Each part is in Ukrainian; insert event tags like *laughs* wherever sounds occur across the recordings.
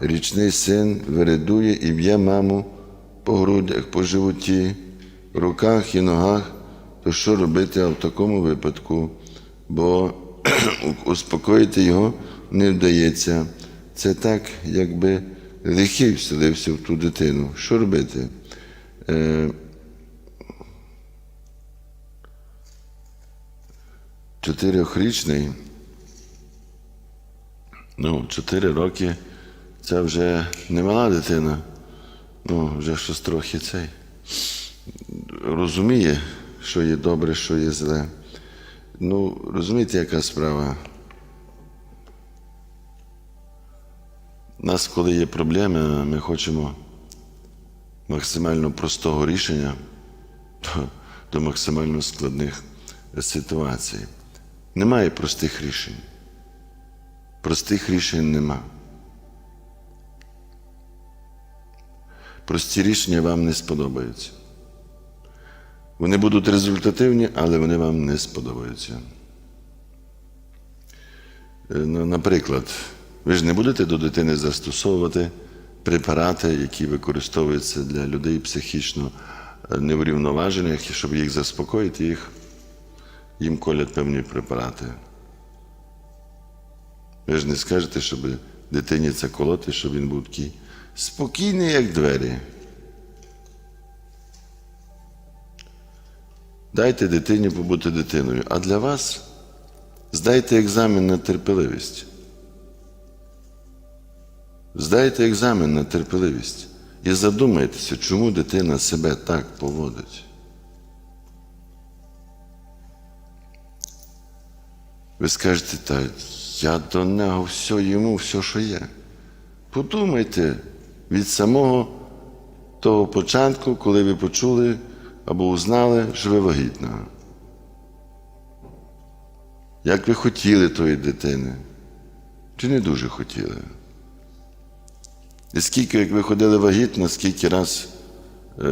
Річний син виридує і б'є маму по грудях, по животі, руках і ногах. То що робити в такому випадку? Бо *clears throat* успокоїти його не вдається. Це так, якби лихий вселився в ту дитину. Що робити? Е, Чотирьохрічний, ну, чотири роки це вже не мала дитина, ну, вже щось трохи цей. Розуміє, що є добре, що є зле. Ну, розумієте, яка справа? У нас, коли є проблеми, ми хочемо максимально простого рішення *laughs* до максимально складних ситуацій. Немає простих рішень. Простих рішень нема. Прості рішення вам не сподобаються. Вони будуть результативні, але вони вам не сподобаються. Ну, Наприклад, ви ж не будете до дитини застосовувати препарати, які використовуються для людей психічно е, неврівноважених, щоб їх заспокоїти, їх, їм колять певні препарати. Ви ж не скажете, щоб дитині це колоти, щоб він був такий спокійний, як двері. Дайте дитині побути дитиною. А для вас здайте екзамен на терпеливість. Здайте екзамен на терпеливість і задумайтеся, чому дитина себе так поводить. Ви скажете, та я до нього все йому, все, що є. Подумайте від самого того початку, коли ви почули або узнали, що ви вагітна. Як ви хотіли тої дитини? Чи не дуже хотіли? І скільки, як ви ходили вагітно, скільки раз е,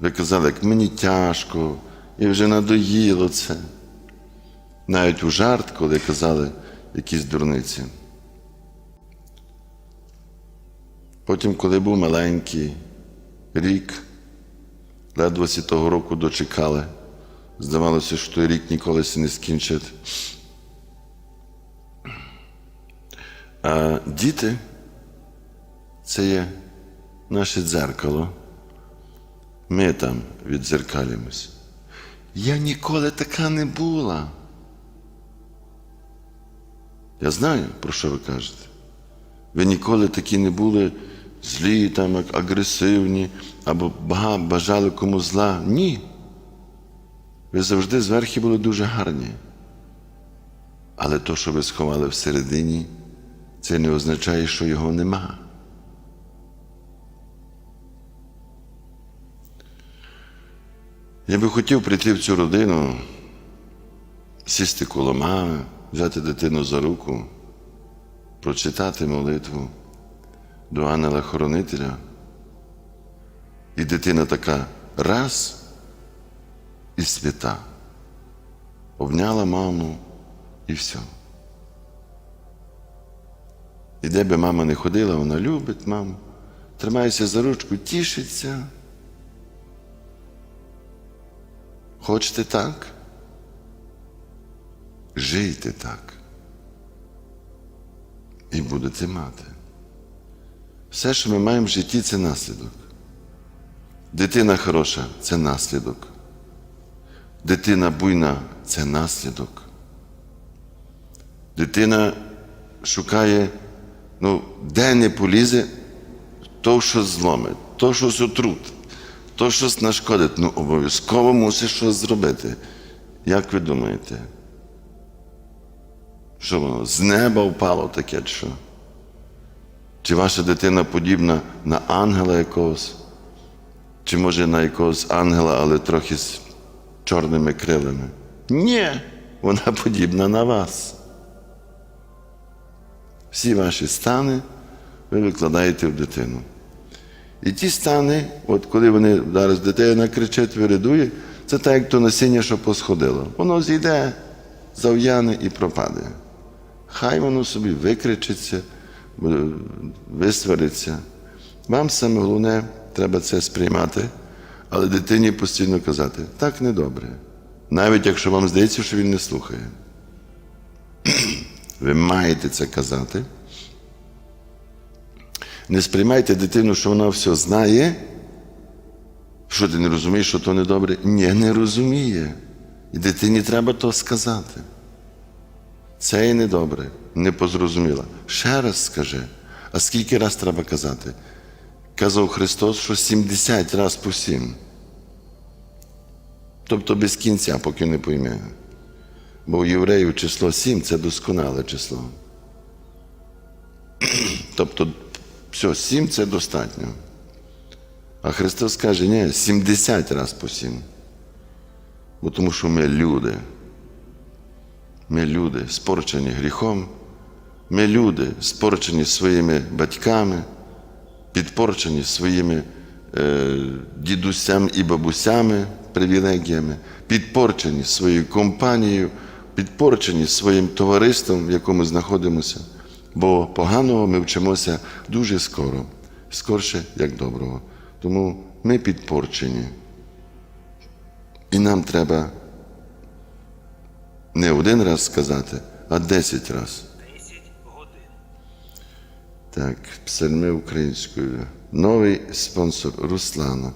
ви казали, як мені тяжко, і вже надоїло це. Навіть у жарт, коли казали якісь дурниці. Потім, коли був маленький, рік, ледве того року дочекали. Здавалося, що той рік ніколи не скінчить. А діти це є наше дзеркало. Ми там віддзеркалюємось. Я ніколи така не була. Я знаю, про що ви кажете. Ви ніколи такі не були злі, там, агресивні, або бажали кому зла. Ні. Ви завжди зверху були дуже гарні. Але то, що ви сховали всередині, це не означає, що його нема. Я би хотів прийти в цю родину, сісти коло мами, взяти дитину за руку, прочитати молитву до ангела-хоронителя. І дитина така раз і свята. Обняла маму і все. І де би мама не ходила, вона любить маму, тримається за ручку, тішиться. Хочете так? Жийте так. І будете мати. Все, що ми маємо в житті, це наслідок. Дитина хороша це наслідок. Дитина буйна це наслідок. Дитина шукає, ну, де не полізе, то щось зломить, то щось отрут, то щось нашкодить. Ну, обов'язково мусить щось зробити. Як ви думаєте? Що воно з неба впало таке, що? Чи ваша дитина подібна на ангела якогось? Чи може на якогось ангела, але трохи з чорними крилами? Ні, вона подібна на вас. Всі ваші стани ви викладаєте в дитину. І ті стани, от коли вони зараз дитина кричить, виридує, це так, як то насіння, що посходило. Воно зійде, зав'яне і пропаде. Хай воно собі викричиться, буде- висвариться. Вам саме головне, треба це сприймати, але дитині постійно казати, так недобре. Навіть якщо вам здається, що він не слухає. *clears throat* Ви маєте це казати. Не сприймайте дитину, що вона все знає. Що ти не розумієш, що то недобре? Ні, не розуміє. І дитині треба то сказати. Це і недобре, не позрозуміла. Ще раз скажи. А скільки раз треба казати? Казав Христос, що 70 раз по сім. Тобто без кінця, поки не пойме. Бо у євреїв число 7 це досконале число. *clears throat* Тобто, все, 7 це достатньо. А Христос каже, ні, 70 раз по 7. Бо тому що ми люди. Ми люди, спорчені гріхом. Ми люди, спорчені своїми батьками, підпорчені своїми е, дідусями і бабусями, привілегіями, підпорчені своєю компанією, підпорчені своїм товариством, в якому знаходимося. Бо поганого ми вчимося дуже скоро, скорше, як доброго. Тому ми підпорчені. І нам треба не один раз сказати, а десять разів. 10 годин. Так, псальми українською. Новий спонсор Руслана.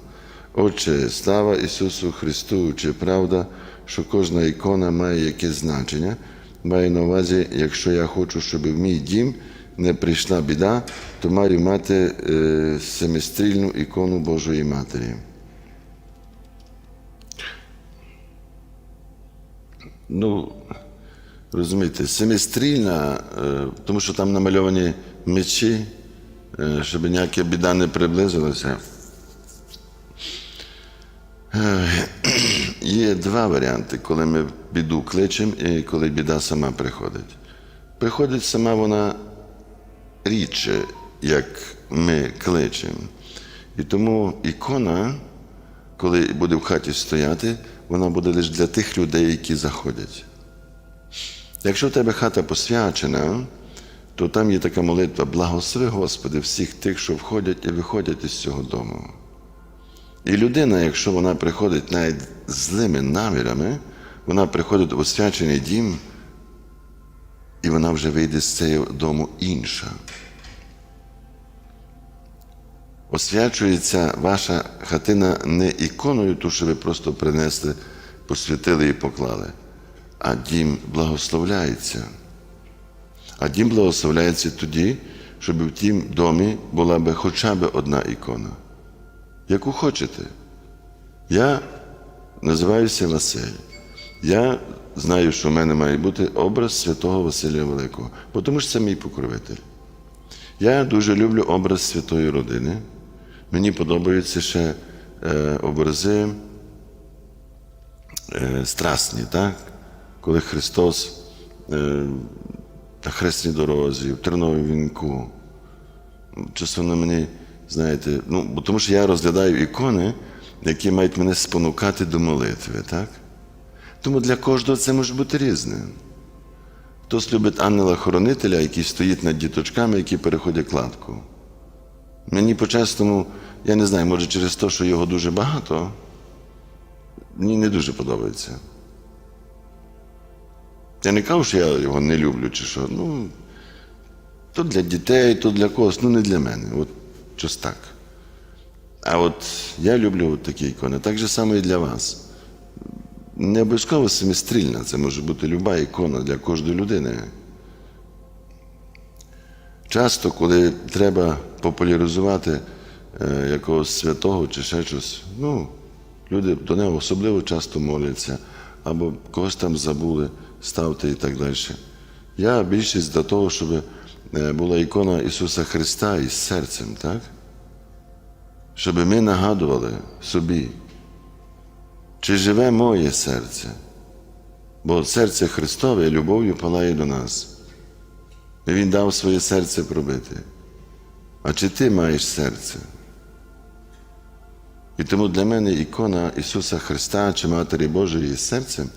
Отче, слава Ісусу Христу, чи правда, що кожна ікона має якесь значення. Маю на увазі, якщо я хочу, щоб в мій дім не прийшла біда, то маю мати е, семистрільну ікону Божої Матері. Ну, розумієте, семистрільна, е, тому що там намальовані мечі, е, щоб ніяка біда не приблизилася. Е, Є два варіанти, коли ми біду кличемо і коли біда сама приходить. Приходить сама вона рідше, як ми кличемо. І тому ікона, коли буде в хаті стояти, вона буде лише для тих людей, які заходять. Якщо в тебе хата посвячена, то там є така молитва Благослови, Господи, всіх тих, що входять і виходять із цього дому. І людина, якщо вона приходить навіть злими намірами, вона приходить в освячений дім, і вона вже вийде з цього дому інша. Освячується ваша хатина не іконою, ту, що ви просто принесли, посвятили і поклали, а дім благословляється. А дім благословляється тоді, щоб в тім домі була би хоча б одна ікона. Яку хочете. Я називаюся Василь. Я знаю, що в мене має бути образ святого Василія Великого, бо тому що це мій покровитель. Я дуже люблю образ святої родини. Мені подобаються ще е, образи е, страсні, так? коли Христос е, на хресній дорозі, в терновому вінку. На мені, знаєте, ну, бо тому що я розглядаю ікони, які мають мене спонукати до молитви, так? Тому для кожного це може бути різне. Хтось любить ангела-хоронителя, який стоїть над діточками, які переходять кладку. Мені по-чесному, я не знаю, може через те, що його дуже багато, мені не дуже подобається. Я не кажу, що я його не люблю, чи що. Ну, то для дітей, то для когось, ну не для мене. От щось так. А от я люблю от такі ікони. Так же само і для вас. Не обов'язково семистрільна, це може бути люба ікона для кожної людини. Часто, коли треба популяризувати е, якогось святого чи ще щось, ну, люди до нього особливо часто моляться, або когось там забули, ставте і так далі. Я більшість для того, щоб е, була ікона Ісуса Христа із серцем, так? Щоб ми нагадували собі, чи живе моє серце, бо серце Христове любов'ю палає до нас. І Він дав своє серце пробити. А чи ти маєш серце? І тому для мене ікона Ісуса Христа чи Матері Божої з серцем,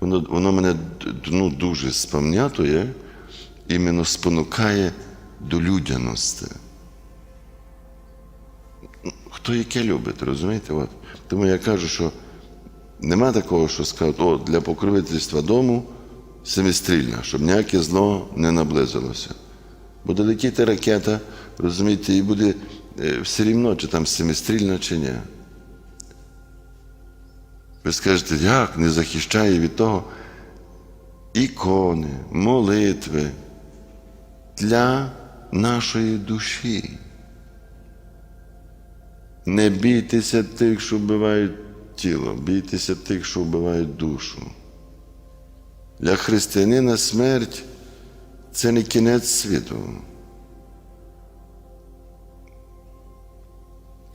воно, воно мене ну, дуже спам'ятує, іменно спонукає до людяності. Хто яке любить, розумієте? От. Тому я кажу, що нема такого, що скажуть, о, для покровительства дому семистрільна, щоб ніяке зло не наблизилося. Буде летіти ракета, розумієте, і буде е, все рівно, чи там семистрільна, чи ні. Ви скажете, як не захищає від того ікони, молитви для нашої душі. Не бійтеся тих, що вбивають тіло, бійтеся тих, що вбивають душу. Для християнина смерть це не кінець світу.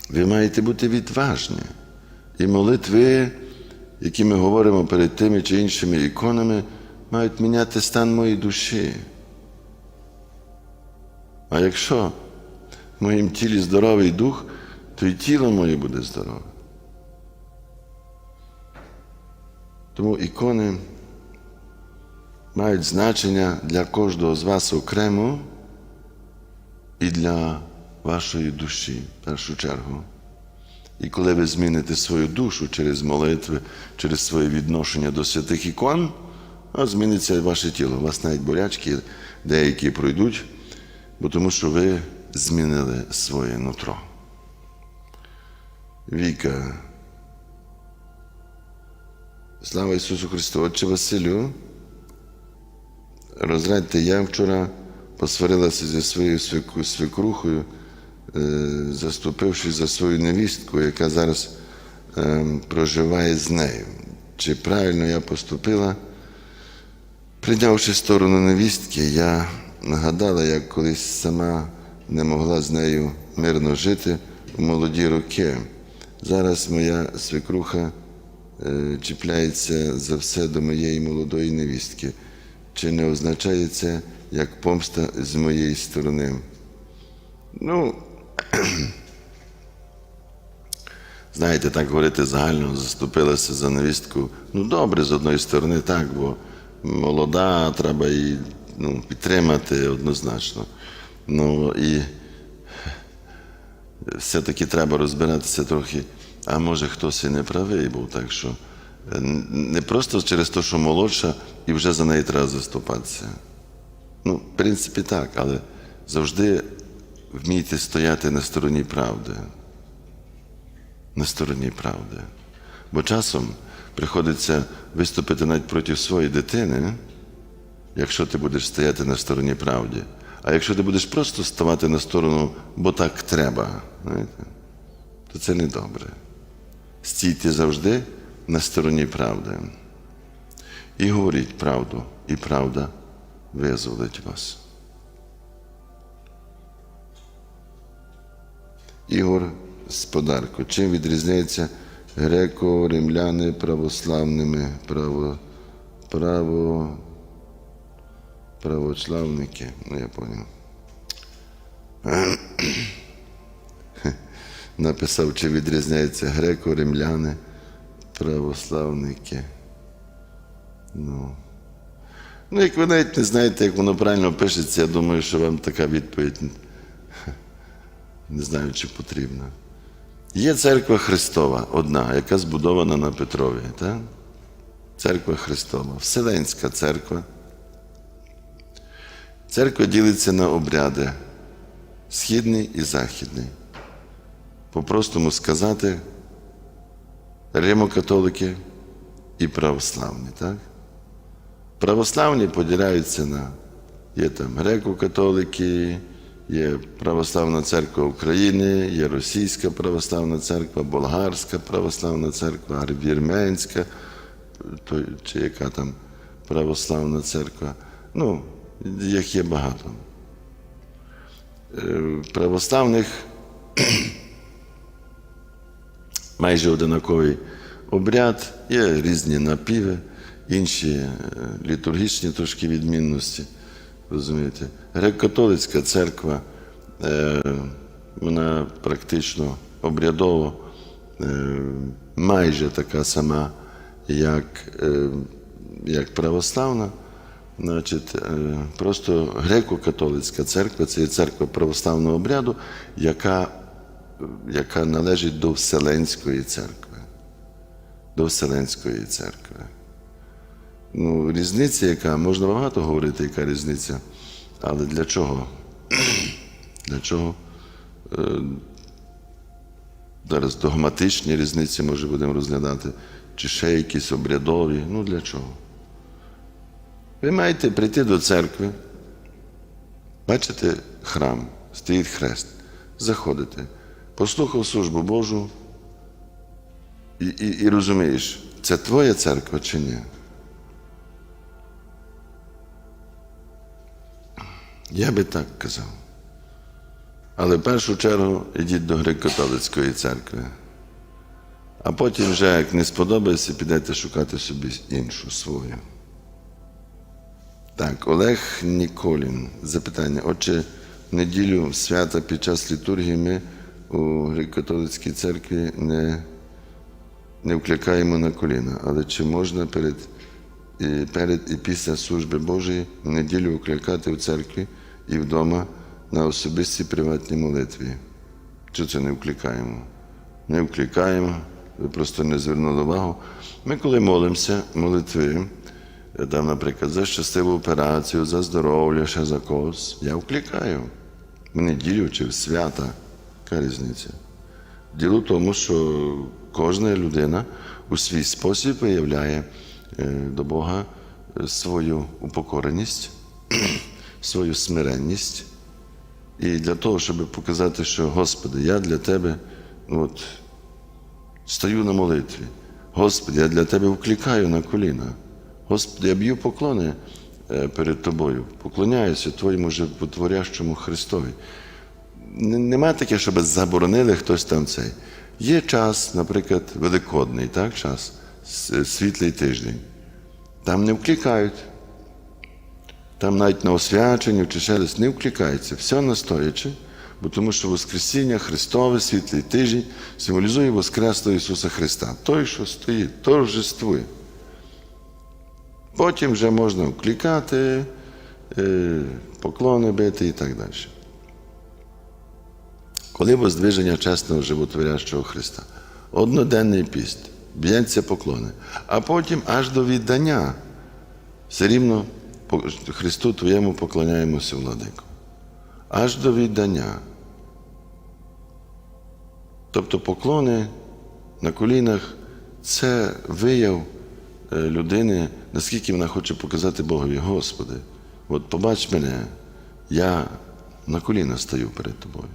Ви маєте бути відважні. І молитви, які ми говоримо перед тими чи іншими іконами, мають міняти стан моєї душі. А якщо в моїм тілі здоровий дух, то і тіло моє буде здорове. Тому ікони мають значення для кожного з вас окремо і для вашої душі в першу чергу. І коли ви зміните свою душу через молитви, через своє відношення до святих ікон, а зміниться ваше тіло. У вас навіть болячки деякі пройдуть, бо тому що ви змінили своє нутро. Віка. Слава Ісусу Христу, Отче Василю. Розгляньте, я вчора посварилася зі своєю свекрухою, е, заступивши за свою невістку, яка зараз е, проживає з нею. Чи правильно я поступила? Прийнявши сторону невістки, я нагадала, як колись сама не могла з нею мирно жити у молоді роки. Зараз моя свекруха е, чіпляється за все до моєї молодої невістки. Чи не означає це як помста з моєї сторони? Ну, *clears throat* знаєте, так говорити загально, заступилася за невістку. Ну, добре, з одної сторони, так, бо молода, треба її ну, підтримати однозначно. Ну і все-таки треба розбиратися трохи, а може хтось і не правий був, так що не просто через те, що молодша, і вже за неї треба заступатися. Ну, в принципі, так, але завжди вмійте стояти на стороні правди. На стороні правди. Бо часом приходиться виступити навіть проти своєї дитини, якщо ти будеш стояти на стороні правди. А якщо ти будеш просто ставати на сторону, бо так треба, знаєте, то це не добре. Стійте завжди на стороні правди. І говоріть правду, і правда визволить вас. Ігор з подарку. Чим відрізняється греко-римляни православними право, право, православники? Ну, я поняв. Написав, чи відрізняються греко-римляни, православники. Ну. Ну, як ви навіть не знаєте, як воно правильно пишеться, я думаю, що вам така відповідь *laughs* не знаю, чи потрібна. Є церква Христова одна, яка збудована на Петрові. Так? Церква Христова, Вселенська церква. Церква ділиться на обряди східний і західний. По-простому сказати, римокатолики і православні. Так? Православні поділяються на є там греко-католики, є Православна церква України, є Російська православна церква, Болгарська православна церква, Вірменська, чи яка там православна церква. Ну, їх є багато. Е, Православних майже одинаковий обряд, є різні напіви, інші е, літургічні трошки відмінності. Розумієте? Греко-католицька церква, е, вона практично обрядово е, майже така сама, як, як православна. Значить, просто греко-католицька церква це є церква православного обряду, яка, яка належить до Вселенської церкви. До Вселенської церкви. Ну, різниця, яка, можна багато говорити, яка різниця, але для чого? *clears throat* Для чого? Е, Зараз догматичні різниці, може, будемо розглядати, чи ще якісь обрядові. Ну для чого? Ви маєте прийти до церкви, бачите храм, стоїть хрест, заходите, послухав службу Божу і, і, і розумієш, це твоя церква чи ні? Я би так казав. Але в першу чергу йдіть до греко-католицької церкви. А потім, вже, як не сподобається, підете шукати собі іншу свою. Так, Олег Ніколін. Запитання. Отже, в неділю свята під час літургії ми у греко-католицькій церкві не, не вкликаємо на коліна. Але чи можна перед і, перед і після служби Божої в неділю вкликати в церкві і вдома на особистій приватній молитві? Чи це не вкликаємо? Не вкликаємо, ви просто не звернули увагу. Ми, коли молимося, молитви, там, наприклад, за щасливу операцію, за здоров'я, ще за когось, я вкликаю. В неділю чи в свята. Яка різниця? Діло в тому, що кожна людина у свій спосіб виявляє е, до Бога е, свою упокореність, *clears throat* свою смиренність. І для того, щоб показати, що Господи, я для Тебе от, стою на молитві. Господи, я для Тебе вкликаю на коліна. Господи, я б'ю поклони е, перед Тобою, поклоняюся Твоєму животворящому Христові. Нема таке, щоб заборонили хтось там цей. Є час, наприклад, великодний, так, час, світлий тиждень. Там не вкликають. Там навіть на освяченні чи ще десь не вкликається. Все настоячи, бо тому що Воскресіння Христове, світлий тиждень символізує Воскреслого Ісуса Христа. Той, що стоїть, торжествує. Потім вже можна вкликати, е, поклони бити і так далі. Коли воздвиження чесного животворящого Христа, одноденний піст, б'ється поклони, а потім аж до віддання. Все рівно Христу Твоєму поклоняємося, владико. Аж до віддання. Тобто поклони на колінах це вияв е, людини, наскільки вона хоче показати Богові, Господи, от побач мене, я на коліна стою перед тобою.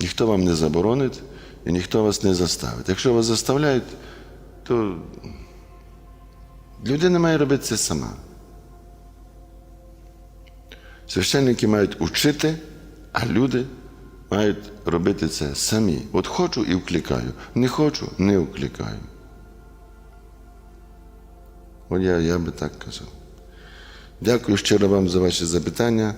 Ніхто вам не заборонить і ніхто вас не заставить. Якщо вас заставляють, то людина має робити це сама. Священники мають учити, а люди мають робити це самі. От хочу і вкликаю, не хочу, не вкликаю. От я, я би так казав. Дякую щиро вам за ваші запитання.